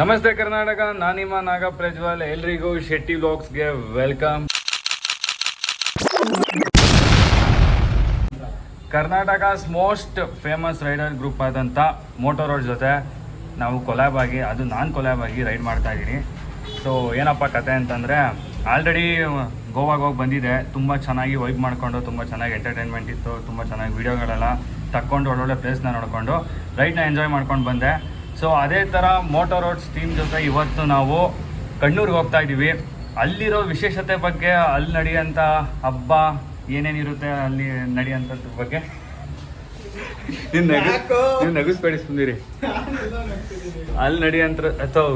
ನಮಸ್ತೆ ಕರ್ನಾಟಕ ನಾನಿಮ್ಮ ನಾಗ ಪ್ರಜ್ವಲ್. ಎಲ್ರಿಗೂ Shetty ಬ್ಲಾಗ್ಸ್ಗೆ welcome. Karnataka's most famous rider group ಆದಂಥ ಮೋಟೋ ರೋಡ್ ಜೊತೆ ನಾವು ಕೊಲ್ಯಾಬ್ ಆಗಿ, ಅದು ನಾನು ಕೊಲ್ಯಾಬ್ ಆಗಿ ರೈಡ್ ಮಾಡ್ತಾ ಇದ್ದೀನಿ. ಸೊ ಏನಪ್ಪ ಕತೆ ಅಂತಂದರೆ ಆಲ್ರೆಡಿ ಗೋವಾಗ ಹೋಗಿ ಬಂದಿದೆ. ತುಂಬ ಚೆನ್ನಾಗಿ ವೈಬ್ ಮಾಡಿಕೊಂಡು, ತುಂಬ ಚೆನ್ನಾಗಿ ಎಂಟರ್ಟೈನ್ಮೆಂಟ್ ಇತ್ತು, ತುಂಬ ಚೆನ್ನಾಗಿ ವೀಡಿಯೋಗಳೆಲ್ಲ ತಕ್ಕೊಂಡು ಒಳ್ಳೊಳ್ಳೆ ಪ್ಲೇಸ್ನ ನೋಡಿಕೊಂಡು ರೈಡ್ನ ಎಂಜಾಯ್ ಮಾಡ್ಕೊಂಡು ಬಂದೆ. ಸೊ ಅದೇ ಥರ ಮೋಟರ್ ರೋಡ್ಸ್ ಟೀಮ್ ಜೊತೆ ಇವತ್ತು ನಾವು ಕಣ್ಣೂರಿಗೆ ಹೋಗ್ತಾ ಇದ್ದೀವಿ. ಅಲ್ಲಿರೋ ವಿಶೇಷತೆ ಬಗ್ಗೆ ಅಲ್ಲಿ ನಡೆಯೋಂಥ ಹಬ್ಬ ಏನೇನಿರುತ್ತೆ ಅಲ್ಲಿ ನಡೆಯೋಂಥದ್ರ ಬಗ್ಗೆ? ನೀವು ನಗು ನೀವು ನಗಿಸ್ಬೇಡಿ ಸುಂದಿರಿ. ಅಲ್ಲಿ ನಡೆಯಂತ್ರ ಅಥವಾ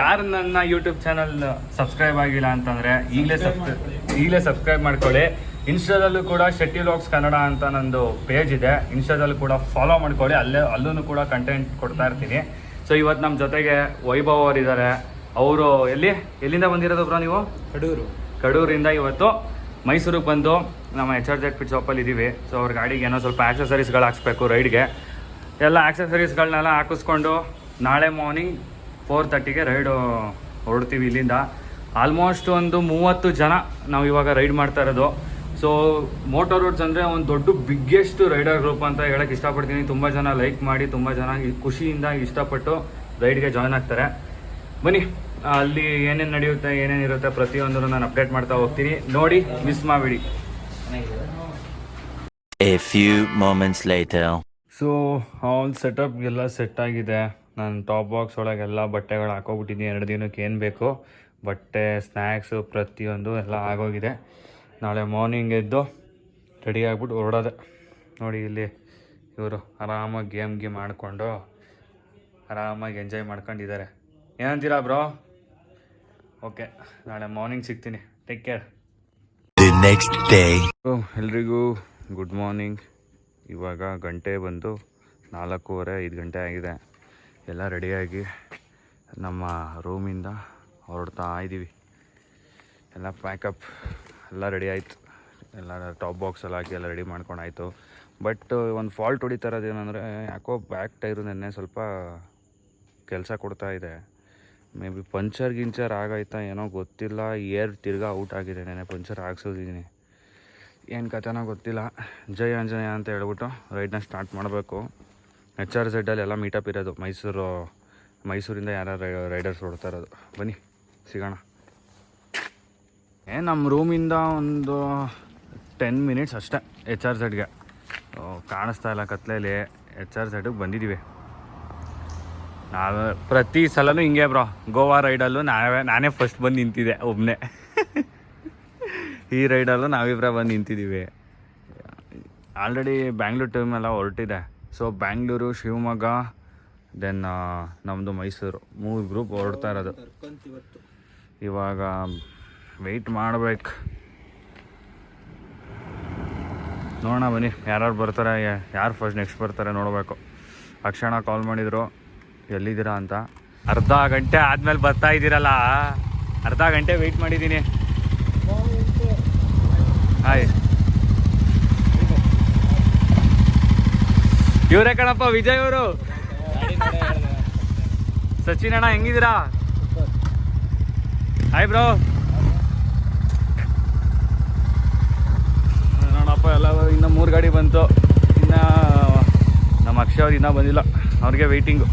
ಯಾರು ನನ್ನ ಯೂಟ್ಯೂಬ್ ಚಾನಲ್ ಸಬ್ಸ್ಕ್ರೈಬ್ ಆಗಿಲ್ಲ ಅಂತಂದ್ರೆ ಈಗಲೇ ಸಬ್ಸ್ಕ್ರೈಬ್ ಈಗಲೇ ಸಬ್ಸ್ಕ್ರೈಬ್ ಮಾಡ್ಕೊಳ್ಳಿ. ಇನ್ಸ್ಟಾದಲ್ಲೂ ಕೂಡ ಶೆಟ್ಟಿ ವ್ಲಾಗ್ಸ್ ಕನ್ನಡ ಅಂತ ನಂದು ಪೇಜ್ ಇದೆ. ಇನ್ಸ್ಟಾದಲ್ಲೂ ಕೂಡ ಫಾಲೋ ಮಾಡ್ಕೊಳ್ಳಿ. ಅಲ್ಲೇ ಅಲ್ಲೂ ಕೂಡ ಕಂಟೆಂಟ್ ಕೊಡ್ತಾ ಇರ್ತೀನಿ. ಸೊ ಇವತ್ತು ನಮ್ಮ ಜೊತೆಗೆ ವೈಭವ್ ಅವರು ಇದ್ದಾರೆ ಅವರು ಎಲ್ಲಿ ಎಲ್ಲಿಂದ ಬಂದಿರೋದು ಬ್ರೋ ನೀವು? ಕಡೂರು. ಕಡೂರಿಂದ ಇವತ್ತು ಮೈಸೂರಿಗೆ ಬಂದು ನಮ್ಮ ಎಚ್ ಆರ್ ಜೆಡ್ ಪಿಟ್ ಶಾಪಲ್ಲಿ ಇದ್ದೀವಿ ಸೊ ಅವ್ರ ಗಾಡಿಗೆ ಏನೋ ಸ್ವಲ್ಪ ಆಕ್ಸಸರೀಸ್ಗಳು ಹಾಕ್ಸ್ಬೇಕು ರೈಡ್ಗೆ ಎಲ್ಲ ಆಕ್ಸಸರೀಸ್ಗಳನ್ನೆಲ್ಲ ಹಾಕಿಸ್ಕೊಂಡು ನಾಳೆ ಮಾರ್ನಿಂಗ್ ಫೋರ್ ತರ್ಟಿಗೆ ರೈಡು ಹೊರಡ್ತೀವಿ ಇಲ್ಲಿಂದ. ಆಲ್ಮೋಸ್ಟ್ ಒಂದು ಮೂವತ್ತು ಜನ ನಾವು ಇವಾಗ ರೈಡ್ ಮಾಡ್ತಾ ಇರೋದು. ಸೊ ಮೋಟೋ ರೋಡ್ಸ್ ಅಂದರೆ ಒಂದು ದೊಡ್ಡ ಬಿಗ್ಗೆಸ್ಟ್ ರೈಡರ್ ಗ್ರೂಪ್ ಅಂತ ಹೇಳಕ್ಕೆ ಇಷ್ಟಪಡ್ತೀನಿ. ತುಂಬ ಜನ ಲೈಕ್ ಮಾಡಿ ತುಂಬ ಜನ ಖುಷಿಯಿಂದ ಇಷ್ಟಪಟ್ಟು ರೈಡ್ಗೆ ಜಾಯ್ನ್ ಆಗ್ತಾರೆ. ಬನ್ನಿ ಅಲ್ಲಿ ಏನೇನು ನಡೆಯುತ್ತೆ ಏನೇನಿರುತ್ತೆ ಪ್ರತಿಯೊಂದನ್ನು ನಾನು ಅಪ್ಡೇಟ್ ಮಾಡ್ತಾ ಹೋಗ್ತೀನಿ. ನೋಡಿ ಮಿಸ್ ಮಾಡಬೇಡಿ. ಸೊ ಆಲ್ ಸೆಟಪ್ ಎಲ್ಲ ಸೆಟ್ ಆಗಿದೆ. ನಾನು ಟಾಪ್ ಬಾಕ್ಸ್ ಒಳಗೆಲ್ಲ ಬಟ್ಟೆಗಳು ಹಾಕೋಬಿಟ್ಟಿದ್ದೀನಿ ಎರಡು ದಿನಕ್ಕೆ ಏನು ಬೇಕು? ಬಟ್ಟೆ ಸ್ನ್ಯಾಕ್ಸು ಪ್ರತಿಯೊಂದು ಎಲ್ಲ ಆಗೋಗಿದೆ. ನಾಳೆ ಮಾರ್ನಿಂಗ್ ಎದ್ದು ರೆಡಿ ಆಗ್ಬಿಟ್ಟು ಹೊರಡೋದೆ. ನೋಡಿ ಇಲ್ಲಿ ಇವರು ಆರಾಮಾಗಿ ಗೇಮ್ ಗೇಮ್ ಆಡಿಕೊಂಡು ಆರಾಮಾಗಿ ಎಂಜಾಯ್ ಮಾಡ್ಕೊಂಡಿದ್ದಾರೆ. ಏನಂತೀರಾ ಬ್ರೋ ಓಕೆ ನಾಳೆ ಮಾರ್ನಿಂಗ್ ಸಿಗ್ತೀನಿ. Take care the next day ಎಲ್ರಿಗೂ ಗುಡ್ ಮಾರ್ನಿಂಗ್ ಇವಾಗ ಗಂಟೆ ಬಂದು ನಾಲ್ಕೂವರೆ ಐದು ಗಂಟೆ ಆಗಿದೆ. ಎಲ್ಲ ರೆಡಿಯಾಗಿ ನಮ್ಮ ರೂಮಿಂದ ಹೊರಡ್ತಾ ಇದ್ದೀವಿ ಎಲ್ಲ ಪ್ಯಾಕಪ್ ಎಲ್ಲ ರೆಡಿ ಆಯಿತು. ಎಲ್ಲ ಟಾಪ್ ಬಾಕ್ಸ್ ಎಲ್ಲ ಹಾಕಿ ಎಲ್ಲ ರೆಡಿ ಮಾಡ್ಕೊಂಡಾಯ್ತು ಬಟ್ ಒಂದು ಫಾಲ್ಟ್ ಹೊಡಿತಾ ಇರೋದು ಏನಂದರೆ, ಯಾಕೋ ಬ್ಯಾಕ್ ಟೈರು ನೆನ್ನೆ ಸ್ವಲ್ಪ ಕೆಲಸ ಕೊಡ್ತಾ ಇದೆ. ಮೇ ಬಿ ಪಂಚರ್ ಗಿಂಚರ್ ಆಗೈತಾ ಏನೋ ಗೊತ್ತಿಲ್ಲ. ಏರ್ ತಿರ್ಗಾ ಔಟ್ ಆಗಿದೆ ನೆನೆ ಪಂಚರ್ ಹಾಕ್ಸೋದಿದ್ದೀನಿ ಏನು ಕಥೆನೋ ಗೊತ್ತಿಲ್ಲ. ಜೈ ಆಂಜನೇಯ ಅಂತ ಹೇಳ್ಬಿಟ್ಟು ರೈಡ್ನ ಸ್ಟಾರ್ಟ್ ಮಾಡಬೇಕು. ಎಚ್ ಆರ್ ಝೆಡ್ಡಲ್ಲಿ ಎಲ್ಲ ಮೀಟಪ್ ಇರೋದು. ಮೈಸೂರು, ಮೈಸೂರಿಂದ ಯಾರು ರೈಡರ್ಸ್ ಹೊಡ್ತಾ ಇರೋದು. ಬನ್ನಿ, ಸಿಗೋಣ. ನಮ್ಮ ರೂಮಿಂದ ಒಂದು ಟೆನ್ ಮಿನಿಟ್ಸ್ ಅಷ್ಟೇ ಎಚ್ ಆರ್ ಸೆಡ್ಗೆ ಕಾಣಿಸ್ತಾ ಇಲ್ಲ ಕತ್ಲೆಯಲ್ಲಿ ಎಚ್ ಆರ್ ಸೆಡ್ಗೆ ಬಂದಿದ್ದೀವಿ ನಾವು ಪ್ರತಿ ಸಲನೂ ಹಿಂಗೆ ಬ್ರೋ. ಗೋವಾ ರೈಡಲ್ಲೂ ನಾವೇ, ನಾನೇ ಫಸ್ಟ್ ಬಂದು ನಿಂತಿದ್ದೆ ಒಬ್ಬನೇ ಈ ರೈಡಲ್ಲೂ ನಾವಿಬ್ಬರ ಬಂದು ನಿಂತಿದ್ದೀವಿ ಆಲ್ರೆಡಿ ಬ್ಯಾಂಗ್ಳೂರು ಟೈಮೆಲ್ಲ ಹೊರಟಿದೆ. ಸೊ ಬ್ಯಾಂಗ್ಳೂರು ಶಿವಮೊಗ್ಗ ದೆನ್ ನಮ್ಮದು ಮೈಸೂರು. ಮೂರು ಗ್ರೂಪ್ ಹೊರಡ್ತಾ ಇರೋದು. ಇವಾಗ ವೆಯ್ಟ್ ಮಾಡ್ಬೇಕು. ನೋಡೋಣ ಬನ್ನಿ, ಯಾರ್ಯಾರು ಬರ್ತಾರೆ ಯಾರು ಫಸ್ಟ್ ನೆಕ್ಸ್ಟ್ ಬರ್ತಾರೆ ನೋಡಬೇಕು. ಅಕ್ಷಣ ಕಾಲ್ ಮಾಡಿದರು, ಎಲ್ಲಿದ್ದೀರಾ ಅಂತ. ಅರ್ಧ ಗಂಟೆ ಆದಮೇಲೆ ಬರ್ತಾ ಇದ್ದೀರಲ್ಲ? ಅರ್ಧ ಗಂಟೆ ವೆಯ್ಟ್ ಮಾಡಿದ್ದೀನಿ. ಹಾಯ್ ಇವರೇ ಕಣಪ್ಪ, ವಿಜಯ್ ಅವರು. ಸಚಿನ್ ಅಣ್ಣ, ಹೆಂಗಿದ್ದೀರಾ? ಹಾಯ್ ಬ್ರೋ ನೋಡಪ್ಪ ಎಲ್ಲ ಇನ್ನು ಮೂರು ಗಾಡಿ ಬಂತು. ಇನ್ನು ನಮ್ಮ ಅಕ್ಷಯ ಅವ್ರು ಇನ್ನೂ ಬಂದಿಲ್ಲ. ಅವ್ರಿಗೆ ವೆಯ್ಟಿಂಗು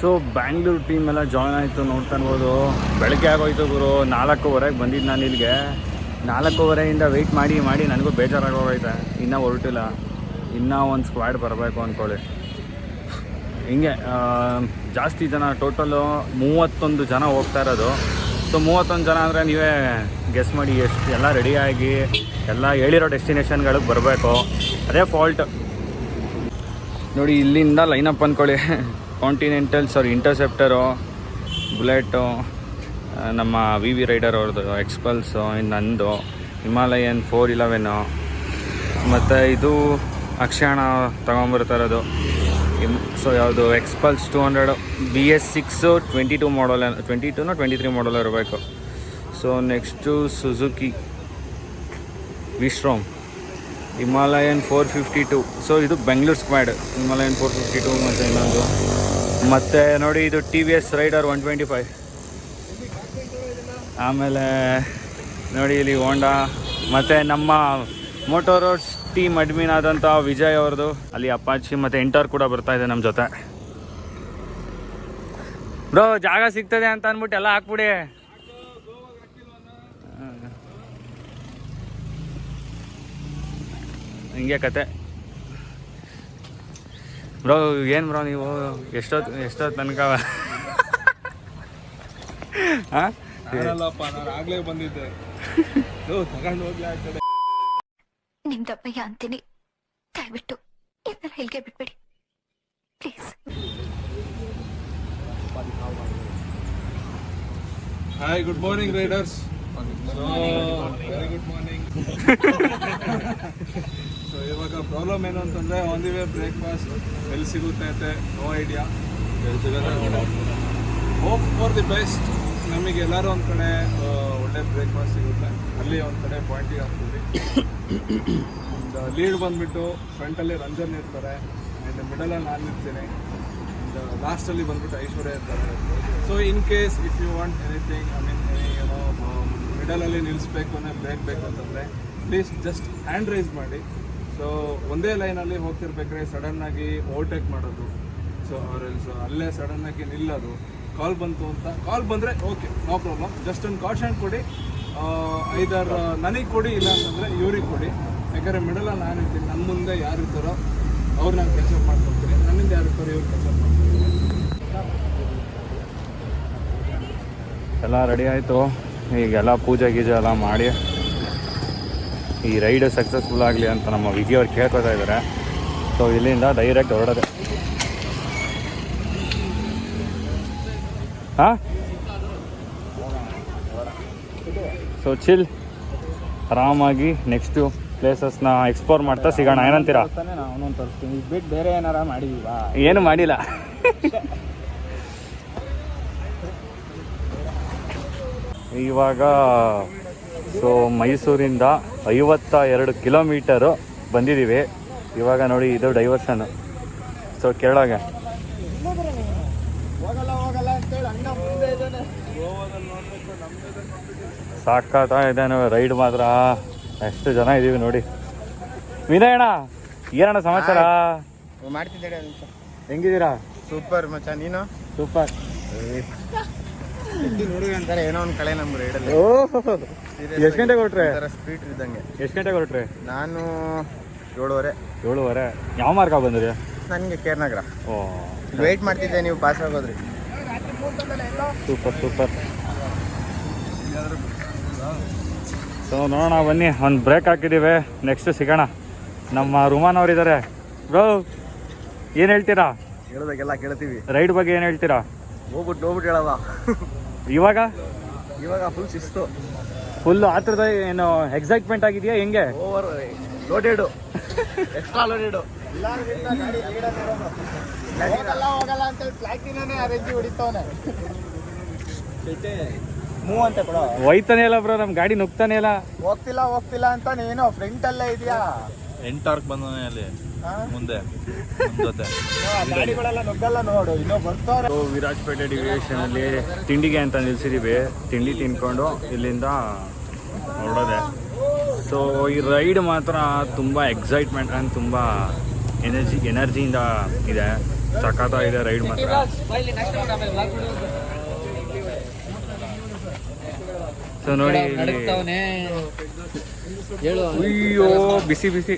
ಸೊ ಬ್ಯಾಂಗ್ಳೂರು ಟೀಮ್ ಎಲ್ಲ ಜಾಯ್ನ್ ಆಯಿತು ನೋಡ್ತಾ ಇರ್ಬೋದು. ಬೆಳಗ್ಗೆ ಆಗೋಯ್ತು ಗುರು. ನಾಲ್ಕೂವರೆಗೆ ಬಂದಿದ್ದು ನಾನು ಇಲ್ಲಿಗೆ. ನಾಲ್ಕೂವರೆಯಿಂದ ವೆಯ್ಟ್ ಮಾಡಿ ಮಾಡಿ ನನಗೂ ಬೇಜಾರಾಗೋಗೈತೆ. ಇನ್ನೂ ಹೊರಟಿಲ್ಲ. ಇನ್ನೂ ಒಂದು ಸ್ಕ್ವಾಡ್ ಬರಬೇಕು ಅಂದ್ಕೊಳ್ಳಿ ಹಿಂಗೆ ಜಾಸ್ತಿ ಜನ ಟೋಟಲು ಮೂವತ್ತೊಂದು ಜನ ಹೋಗ್ತಾ ಇರೋದು. ಸೊ ಮೂವತ್ತೊಂದು ಜನ ಅಂದರೆ ನೀವೇ ಗೆಸ್ ಮಾಡಿ ಎಷ್ಟು ಎಲ್ಲ ರೆಡಿಯಾಗಿ ಎಲ್ಲ ಹೇಳಿರೋ ಡೆಸ್ಟಿನೇಷನ್ಗಳಿಗೆ ಬರಬೇಕು. ಅದೇ ಫಾಲ್ಟ್ ನೋಡಿ, ಇಲ್ಲಿಂದ ಲೈನಪ್ ಅಂದ್ಕೊಳ್ಳಿ ಕಾಂಟಿನೆಂಟಲ್ ಸಾರಿ ಇಂಟರ್ಸೆಪ್ಟರು ಬುಲೆಟು ನಮ್ಮ ವಿ ವಿ ರೈಡರ್ ಅವ್ರದ್ದು ಎಕ್ಸ್ಪಲ್ಸು ಇನ್ನು ನಂದು ಹಿಮಾಲಯನ್ ಫೋರ್ ಇಲೆವೆನು ಮತ್ತು ಇದು ಅಕ್ಷಣ ತೊಗೊಂಬರ್ತಾ ಇರೋದು. ಸೊ ಯಾವುದು Xpulse two hundred B S six twenty two model twenty ಟೂನೋ twenty three model ಇರಬೇಕು. So next Suzuki V Strom Himalayan four fifty two so ಇದು Bengaluru squad Himalayan four fifty two ಮತ್ತು ಇನ್ನೊಂದು. ಮತ್ತು ನೋಡಿ ಇದು T V S rider one twenty five ಆಮೇಲೆ ನೋಡಿ ಇಲ್ಲಿ ಹೋಂಡಾ ಮತ್ತು ನಮ್ಮ ಮೋಟೋ ರೋಡ್ಸ್ ಟೀಮ್ ಅಡ್ಮಿನ್ ಆದಂಥ ವಿಜಯ್ ಅವ್ರದ್ದು. ಅಲ್ಲಿ ಅಪಾಚಿ ಮತ್ತೆ ಎಂಟರ್ ಕೂಡ ಬರ್ತಾ ಇದೆ ನಮ್ಮ ಜೊತೆ. ಬ್ರೋ, ಜಾಗ ಸಿಗ್ತದೆ ಅಂತ ಅಂದ್ಬಿಟ್ಟು ಎಲ್ಲ ಹಾಕ್ಬಿಡಿ. ಹಿಂಗೆ ಕತೆ. ಬ್ರೋ, ಏನ್ ಬ್ರೋ ನೀವು? ಎಷ್ಟೊತ್ತು ಎಷ್ಟೊತ್ತು ತನಕ? ಹಾಂ? ಆಗ್ಲೇ ಬಂದಿದ್ದೆ. ತಗೊಂಡು ಹೋಗ್ಲಿ ಆ ಕಡೆ ನಿಮ್ದಪ್ಪಯ್ಯ ಅಂತೀನಿ. ದಯವಿಟ್ಟು ಇದನ್ನ ಇಲ್ಲಿಗೆ ಬಿಟ್ಬಿಡಿ. Please. Hi good morning riders very good morning so ಇವಾಗ ಪ್ರಾಬ್ಲಮ್ ಏನು ಅಂತಂದ್ರೆ ಆನ್ ದಿ ವೇ ಬ್ರೇಕ್ಫಾಸ್ಟ್ ಎಲ್ಲಿ ಸಿಗುತ್ತೆ ಅಂತ? No idea hope for the best ನಮಗೆ ಎಲ್ಲರೂ ಒಂದು ಕಡೆ ಬ್ರೇಕ್ ಬ್ರೇಕ್ಫಾಸ್ಟ್ ಸಿಗುತ್ತೆ. ಅಲ್ಲಿ ಒಂದು ಕಡೆ ಪಾಯಿಂಟಿಗೆ ಹಾಕ್ತೀವಿ. ಲೀಡ್ ಬಂದ್ಬಿಟ್ಟು ಫ್ರಂಟಲ್ಲಿ ರಂಜನ್ ಇರ್ತಾರೆ. ಆ್ಯಂಡ್ ಮಿಡಲಲ್ಲಿ ನಾನು ಇರ್ತೀನಿ. ಲಾಸ್ಟಲ್ಲಿ ಬಂದ್ಬಿಟ್ಟು ಐಶ್ವರ್ಯ ಇರ್ತಾರೆ. So in case if you want anything I mean ಏನೋ ಮಿಡಲಲ್ಲಿ ನಿಲ್ಲಿಸ್ಬೇಕು ಅಂದರೆ ಬ್ರೇಕ್ ಬೇಕು ಅಂತಂದರೆ ಪ್ಲೀಸ್ ಜಸ್ಟ್ ಹ್ಯಾಂಡ್ ರೈಸ್ ಮಾಡಿ. ಸೊ ಒಂದೇ ಲೈನಲ್ಲಿ ಹೋಗ್ತಿರ್ಬೇಕಾದ್ರೆ ಸಡನ್ನಾಗಿ ಓವರ್ಟೇಕ್ ಮಾಡೋದು. ಸೊ ಅವ್ರಲ್ಲಿ ಅಲ್ಲೇ ಸಡನ್ನಾಗಿ ನಿಲ್ಲೋದು. ಕಾಲ್ ಬಂತು ಅಂತ. ಕಾಲ್ ಬಂದರೆ ಓಕೆ ನೋ ಪ್ರಾಬ್ಲಮ್ ಜಸ್ಟ್ ಒಂದು ಕಾಶನ್ ಕೊಡಿ. ಐದರ್ ನನಗೆ ಕೊಡಿ ಇಲ್ಲ ಅಂತಂದರೆ ಇವ್ರಿಗೆ ಕೊಡಿ. ಯಾಕಂದರೆ ಮಿಡಲಲ್ಲಿ ನಾನು ಇರ್ತೀನಿ ನನ್ನ ಮುಂದೆ ಯಾರು ಇರ್ತಾರೋ ಅವ್ರು ನಾನು ಕೆಲಸ ಮಾಡ್ಕೊಡ್ತೀನಿ. ನನ್ನಿಂದ ಯಾರು ಇರ್ತಾರೋ ಇವ್ರು ಕೆಲಸ ಮಾಡ್ಕೊಡ್ತೀನಿ. ಎಲ್ಲ ರೆಡಿ ಆಯಿತು. ಈಗೆಲ್ಲ ಪೂಜೆ ಗೀಜೆ ಎಲ್ಲ ಮಾಡಿ. ಈ ರೈಡ್ ಸಕ್ಸಸ್ಫುಲ್ ಆಗಲಿ ಅಂತ ನಮ್ಮ ವಿಗಿ ಅವ್ರು ಕೇಳ್ಕೊತಾ ಇದ್ದಾರೆ ಸೊ ಇಲ್ಲಿಂದ ಡೈರೆಕ್ಟ್ ಹೊರಡೋದೆ. ಹಾಂ? ಸೊ ಚಿಲ್ ಆರಾಮಾಗಿ ನೆಕ್ಸ್ಟು ಪ್ಲೇಸಸ್ನ ಎಕ್ಸ್ಪ್ಲೋರ್ ಮಾಡ್ತಾ ಸಿಗೋಣ. ಏನಂತೀರಾ? ನಾನು ಬಿಟ್ಟು ಬೇರೆ ಏನಾರ ಮಾಡಿದೀವಾ ಏನು ಮಾಡಿಲ್ಲ. ಇವಾಗ ಸೊ ಮೈಸೂರಿಂದ ಐವತ್ತ ಎರಡು ಕಿಲೋಮೀಟರು ಬಂದಿದ್ದೀವಿ ಇವಾಗ ನೋಡಿ, ಇದು ಡೈವರ್ಷನ್ ಸೊ ಕೇಳಾಗೆ ಹೋಗಲ್ಲ ಇದೇನು ರೈಡ್ ಮಾತ್ರ. ಎಷ್ಟು ಜನ ಇದ್ದೀವಿ ನೋಡಿ. ವಿನಯ್ ಅಣ್ಣ ಏನಣ್ಣ ಸಮಾಚಾರ? ನಿಮಿಷ. ಹೆಂಗಿದ್ದೀರಾ? ಸೂಪರ್ ಮಚ್ಚ ನೀನು? ಸೂಪರ್. ಹುಡುಗ ಅಂತಾರೆ ಏನೋ ಒಂದು ಕಳೆ ನಮ್ಮ ರೈಡಲ್ಲಿ. ಎಷ್ಟು ಗಂಟೆಗೆ ಹೊರಟ್ರೆ? ಸ್ಪೀಡ್ ಇದ್ದಂಗೆ. ಎಷ್ಟು ಗಂಟೆಗೆ ಹೊರಟ್ರೆ? ನಾನು ಏಳುವರೆ. ಏಳುವರೆ. ಯಾವ ಮಾರ್ಗ ಬಂದ್ರಿ? ನನಗೆ ಕೇರ್ನಗರ. ಓ ವೇಟ್ ಮಾಡ್ತಿದ್ದೆ ನೀವು ಪಾಸ್ ಆಗೋದ್ರಿ. ಸೂಪರ್ ಸೂಪರ್ ಸೊ ನೋಡೋಣ ಬನ್ನಿ. ಒಂದು ಬ್ರೇಕ್ ಹಾಕಿದ್ದೀವಿ ನೆಕ್ಸ್ಟ್ ಸಿಗೋಣ. ನಮ್ಮ ರುಮಾನ್ ಅವರಿದ್ದಾರೆ. ಬ್ರೋ ಏನು ಹೇಳ್ತೀರಾ? ಹೇಳೋದಕ್ಕೆಲ್ಲ ಕೇಳ್ತೀವಿ. ರೈಡ್ ಬಗ್ಗೆ ಏನು ಹೇಳ್ತೀರಾ? ಹೋಗ್ಬಿಟ್ಟು ಹೋಗ್ಬಿಟ್ಟು ಹೇಳಲ್ಲ ಇವಾಗ? ಇವಾಗ ಫುಲ್ ಶಿಸ್ತು. ಫುಲ್ ಥರದ ಏನು ಎಕ್ಸೈಟ್ಮೆಂಟ್ ಆಗಿದೆಯಾ? ಹೆಂಗೆ? ಓವರ್ ಲೋಡೆಡು ಎಕ್ಸ್ಟ್ರಾ ಲೋಡೆಡು ಹೋಗಲ್ಲ ಹೋಗಲ್ಲ ಅಂತ ಪ್ಲಾಟಿನೇ ಅರೇಂಜ್ ಹೊಡಿತವನೆ. ಮೂವ್ ಅಂತ ಕೊಡೋ. ಒಯ್ತಾನೆ ಇಲ್ಲ ಬ್ರೋ ನಮ್ಮ ಗಾಡಿ ನುಗ್ತಾನೆ ಇಲ್ಲ. ಹೋಗ್ತಿಲ್ಲ ಹೋಗ್ತಿಲ್ಲ ಅಂತ ನೀನು ಫ್ರಂಟ್ ಅಲ್ಲೇ ಇದೆಯಾ? ಎಂಟಾರ್ಕ್ ಬಂದವನೇ ಅಲ್ಲಿ ಮುಂದೆ ನಮ್ ಜೊತೆ. ಗಾಡಿಗಳೆಲ್ಲ ನುಗ್ಗಲ್ಲ ನೋಡು ಇನ್ನೂ ಬರ್ತಾರೆ ವಿರಾಜಪೇಟೆ ಡಿವಿಷನ್ ಅಲ್ಲಿ ತಿಂಡಿಗೆ ಅಂತ ನಿಲ್ಸಿದೀವಿ. ತಿಂಡಿ ತಿನ್ಕೊಂಡು ಇಲ್ಲಿಂದ ಹೊರಡೋದೆ. ಸೊ ಈ ರೈಡ್ ಮಾತ್ರ ತುಂಬ ಎಕ್ಸೈಟ್ಮೆಂಟ್ ಆ್ಯಂಡ್ ತುಂಬ ಎನರ್ಜಿ ಎನರ್ಜಿಯಿಂದ ಇದೆ. ಸಖತ್ತಾಗಿದೆ ರೈಡ್ ಮಾತ್ರ. ಸೊ ನೋಡಿ ಅಯ್ಯೋ ಬಿಸಿ ಬಿಸಿ.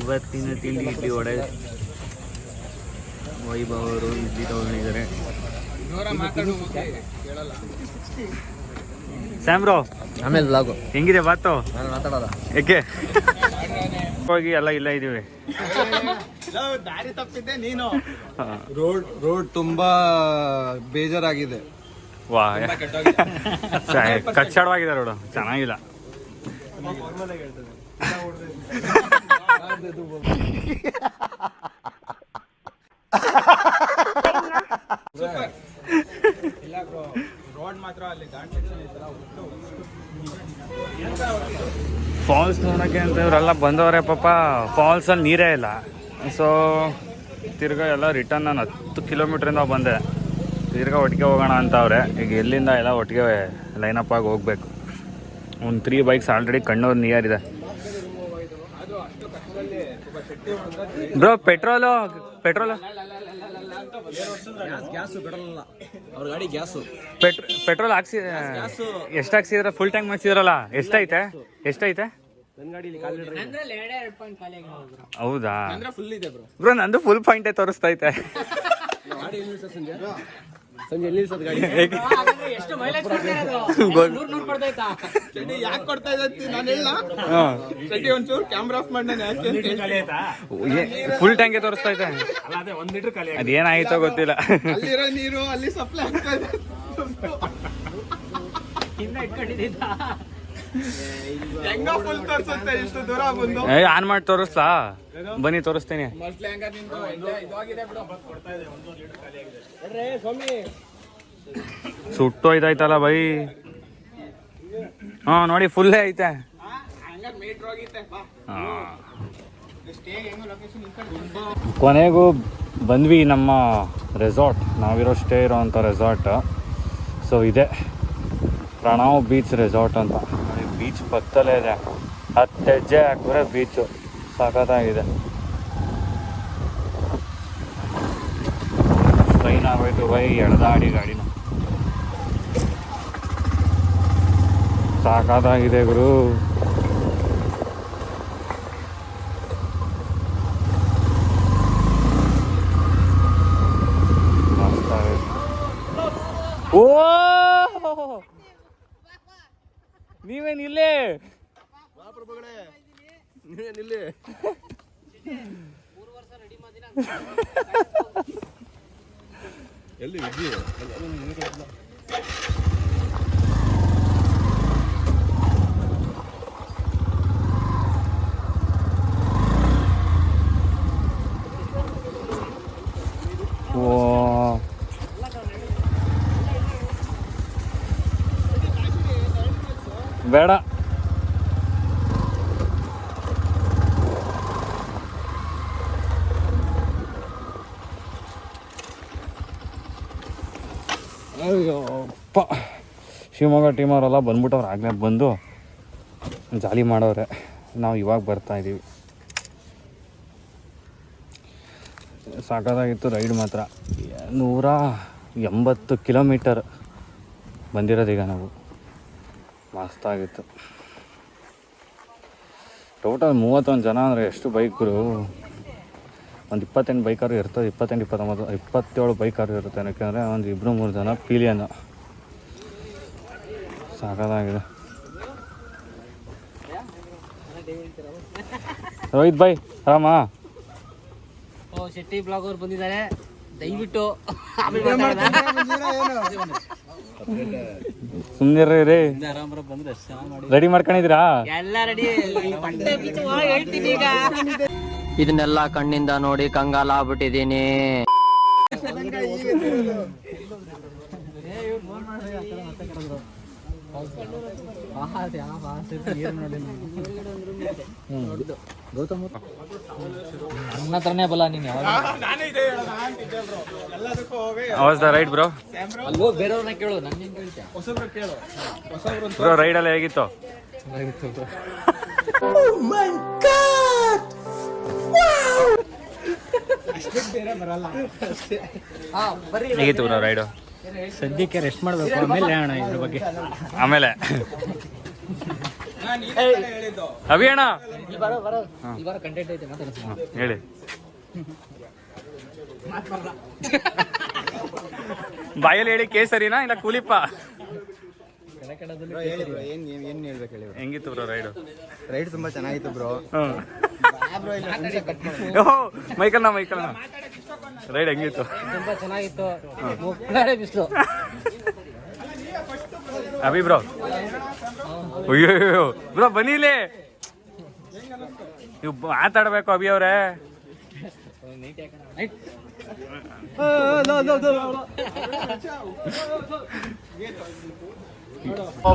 ಇವತ್ತಿನ ತಿಂಡಿ ಇಡ್ಲಿ ಒಡೆ ವೈಭವ್ ಅವರು ಇಡ್ಲಿ ತಗೊಂಡಿದ್ದಾರೆ. ಸ್ಯಾಮ್ರೋ. ಆಮೇಲೆ ಬ್ಲಾಗು ಹೆಂಗಿದೆ ಬಾತು ನಾನು ಮಾತಾಡೋದ? ಏಕೆ? ಹೋಗಿ ಎಲ್ಲ ಇಲ್ಲ ಇದೀವಿ ದಾರಿ ತಪ್ಪಿದ್ದೆ ನೀನು. ರೋಡ್ ರೋಡ್ ತುಂಬಾ ಬೇಜಾರಾಗಿದೆ. ವಾ. ಕಚ್ಚಾಡವಾಗಿದೆ ರೋಡ್. ಚೆನ್ನಾಗಿಲ್ಲ. ರೋಡ್ ಮಾತ್ರ ಅಲ್ಲಿ ಘಾಟ್ ಸೆಕ್ಷನ್ ಐತಲ್ಲ ಫಾಲ್ಸ್ ನೋಡೋಕ್ಕೆ ಅಂತ ಇವರೆಲ್ಲ ಬಂದವ್ರೆ ಪಾಪ ಫಾಲ್ಸಲ್ಲಿ ನೀರೇ ಇಲ್ಲ. ಸೊ ತಿರ್ಗಾ ಎಲ್ಲ ರಿಟರ್ನ್ ನಾನು ಹತ್ತು ಕಿಲೋಮೀಟ್ರಿಂದ ಬಂದೆ. ತಿರ್ಗಾ ಒಟ್ಟಿಗೆ ಹೋಗೋಣ ಅಂತ ಅವ್ರೆ. ಈಗ ಎಲ್ಲಿಂದ ಎಲ್ಲ ಒಟ್ಟಿಗೆ ಲೈನಪ್ ಆಗಿ ಹೋಗ್ಬೇಕು. ಒಂದು three bikes already Kannur near ಇದೆ. ಬ್ರೋ ಪೆಟ್ರೋಲು ಪೆಟ್ರೋಲು ಗ್ಯಾಸು ಬಿಡಲ್ಲ. ಅವ್ರ ಗಾಡಿ ಗ್ಯಾಸು. ಪೆಟ್ರೋ ಪೆಟ್ರೋಲ್ ಹಾಕ್ಸಿ ಎಷ್ಟು ಹಾಕ್ಸಿದ್ರ? Full tank ಮಾಡಿಸಿದ್ರಲ್ಲ? ಎಷ್ಟೈತೆ? ಎಷ್ಟೈತೆ? ನನ್ನ ಗಾಡಿಲಿ ಕಾಲು ಹೌದಾ? ಬ್ರೋ. ನಂದು ಫುಲ್ ಪಾಯಿಂಟೇ ತೋರಿಸ್ತೈತೆ. ಗಾಡಿ. ಎಲ್ಲಿ ನಿಲ್ಸೋದು ಸಂಜೆ ಎಲ್ಲಿ ಗಾಡಿ ಚಡ್ಡಿ ಯಾಕೆ ಕೊಡ್ತಾ ಇದ್ದೀನಿ ನಾನು ಹೇಳ ಚಡ್ಡಿ ಒಂಚೂರು ಕ್ಯಾಮ್ರಾ ಆಫ್ ಮಾಡಿ ನಾನು ಯಾಕೆ ಅಂತ ಹೇಳ್ತೀನಿ. ಫುಲ್ ಟ್ಯಾಂಕೆ ತೋರಿಸ್ತೈತೆ ಅದೇನಾಯ್ತೋ ಗೊತ್ತಿಲ್ಲ. ಅಲ್ಲಿರೋ ನೀರು ಅಲ್ಲಿ ಸಪ್ಲೈ ಆಗ್ತಾ ಇದೆ. ತೋರ್ಸುತ್ತೆ ಇಷ್ಟು ದೂರ ಬಂದು. ಏ ಆನ್ ಮಾಡಿ ತೋರಿಸ್ಲಾ? ಬನ್ನಿ ತೋರಿಸ್ತೀನಿ. ಸುಟ್ಟು ಐತಾಯ್ತಲ್ಲ ನಿಂದು ಇದಾಗಿದೆ ಬಿಡು. ಸ್ವಾಮಿ. ಸುಟ್ಟೋಯ್ತಾಯ್ತಲ್ಲ ಬೈ. ಹಾ ನೋಡಿ ಫುಲ್ಲೇ ಐತೆ. ಹಂಗ ಮೀಟ್ರ್ ಹೋಗಿತ್ತೆ ಬಾ ಹಾ. ಸ್ಟೇ ಹೆಂಗೋ ಲೊಕೇಶನ್ ಈ ಕೊನೆಗೂ ಬಂದ್ವಿ ನಮ್ಮ ರೆಸಾರ್ಟ್ ನಾವಿರೋ ಸ್ಟೇ ಇರೋವಂಥ ರೆಸಾರ್ಟ್ ಸೊ ಇದೆ. ಪ್ರಣಾವ್ ಬೀಚ್ ರೆಸಾರ್ಟ್ ಅಂತ. ಬೀಚ್ ಪಕ್ಕದಲ್ಲೇ ಇದೆ. ಹತ್ತು ಹೆಜ್ಜೆ ಹಾಕಿದ್ರೆ ಬೀಚು ಸಖತ್ತಾಗಿದೆ. ಟ್ರೈನ್ ಆಗೋಯ್ತು ಬೈ ಎಳ್ದಾಡಿ ಗಾಡಿನ. ಸಾಕಾದಾಗಿದೆ ಗುರು. ಓ! ನೀವೇನ್ ಇಲ್ಲೇ? ನಿಲ್ಲಿ ಎಲ್ಲಿ ಶಿವಮೊಗ್ಗ ಟೀಮವರೆಲ್ಲ ಬಂದ್ಬಿಟ್ಟವ್ರು. ಆಗಲೇ ಬಂದು ಜಾಲಿ ಮಾಡೋರೆ. ನಾವು ಇವಾಗ ಬರ್ತಾ ಇದ್ದೀವಿ ಸಾಕಾಗಿತ್ತು ರೈಡ್ ಮಾತ್ರ. ನೂರ ಎಂಬತ್ತು ಕಿಲೋಮೀಟರ್ ಬಂದಿರೋದೀಗ ನಾವು. ಮಸ್ತಾಗಿತ್ತು ಟೋಟಲ್ ಮೂವತ್ತೊಂದು ಜನ ಅಂದರೆ ಎಷ್ಟು ಬೈಕ್ರು? ಒಂದು ಇಪ್ಪತ್ತೆಂಟು ಬೈಕರು ಇರ್ತದೆ. ಇಪ್ಪತ್ತೆಂಟು, ಇಪ್ಪತ್ತೊಂಬತ್ತು, ಇಪ್ಪತ್ತೇಳು ಬೈಕರು ಇರುತ್ತೆ. ಯಾಕೆಂದರೆ ಒಂದು ಇಬ್ಬರು ಮೂರು ಜನ ಪೀಲಿಯನ್. ಸಾಕಾಗಿದೆ ರೋಹಿತ್ ಬೈ ಆರಾಮ? ಓ ಶೆಟ್ಟಿ ಬ್ಲಾಗ್ ಅವ್ರು ಬಂದಿದ್ದಾರೆ? ದಯವಿಟ್ಟು ಸುಮ್ಮನಿರ್ರಿ ರೀ ಆರಾಮರ ಬಂದ್ರೆ ಚೆನ್ನಾಗಿ ಮಾಡಿ. ರೆಡಿ ಮಾಡ್ಕೊಂಡಿದ್ದೀರಾ? ಎಲ್ಲ ರೆಡಿ ಬಟ್ಟೆ ಬೀಚ್ ಒಳಗೆ ಹೇಳ್ತೀನಿ ಈಗ. ಇದನ್ನೆಲ್ಲ ಕಣ್ಣಿಂದ ನೋಡಿ ಕಂಗಾಲ ಆಗ್ಬಿಟ್ಟಿದೀನಿ ನನ್ನ ಹತ್ರನೇ ಬಲ್ಲ ನೀನು ವಾಸ್ ದ ರೈಟ್ ಬ್ರೋ ಹೋಗಿ ಬೇರೆಯವ್ರನ್ನ ಕೇಳು ನನ್ನ ಹೆಂಗ್ ಕೇಳ್ತೀಯ ಹೊಸಬ್ರು ಕೇಳು ಹೊಸಬ್ರು ಬ್ರೋ ರೈಡ್ ಎಲ್ಲ ಹೇಗಿತ್ತು? ಬೇರೆ ಬರಲ್ಲ ಹೇಗಿತ್ತು ಬ್ರೋ ರೈಡು ಸದ್ಯಕ್ಕೆ ರೆಸ್ಟ್ ಮಾಡ್ಬೇಕು. ಆಮೇಲೆ ಅಣ್ಣ ಇದ್ರ ಬಗ್ಗೆ. ಆಮೇಲೆ. ಅಭಿ ಅಣ್ಣ. ಹೇಳಿ. ಬಾಯಲ್ಲಿ ಹೇಳಿ ಕೇಸರಿನಾ ಇಲ್ಲ ಕೂಲಿಪ್ಪ ಹೇಳಿ ಬ್ರೋ ಏನ್ ಏನ್ ಏನ್ ಹೇಳಿ ಬ್ರೋ? ಹೆಂಗಿತ್ತು ಬ್ರೋ ರೈಡ್? ರೈಡ್ ತುಂಬಾ ಚೆನ್ನಾಗಿತ್ತು ಬ್ರೋ. ಮೈಕಲ್ನ ಮೈಕಲ್ನ. ರೈಡ್ ಹೆಂಗಿತ್ತು? ತುಂಬಾ ಚೆನ್ನಾಗಿತ್ತು. ಮುಕ್ಕಳೇ ಬಿಸಿಲು. ಅಭಿ ಬ್ರೋ. ಅಯ್ಯೋ ಬ್ರೋ ಬನ್ನಿಲಿ ನೀವು ಮಾತಾಡ್ಬೇಕು ಅಭಿ ಅವ್ರೆ.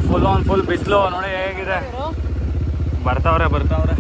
ಫುಲ್ ಆನ್ ಫುಲ್ ಬಿಸಿಲು. ನೋಡಿ ಹೇಗಿದೆ. ಬರ್ತಾವ್ರೆ ಬರ್ತಾವ್ರೆ.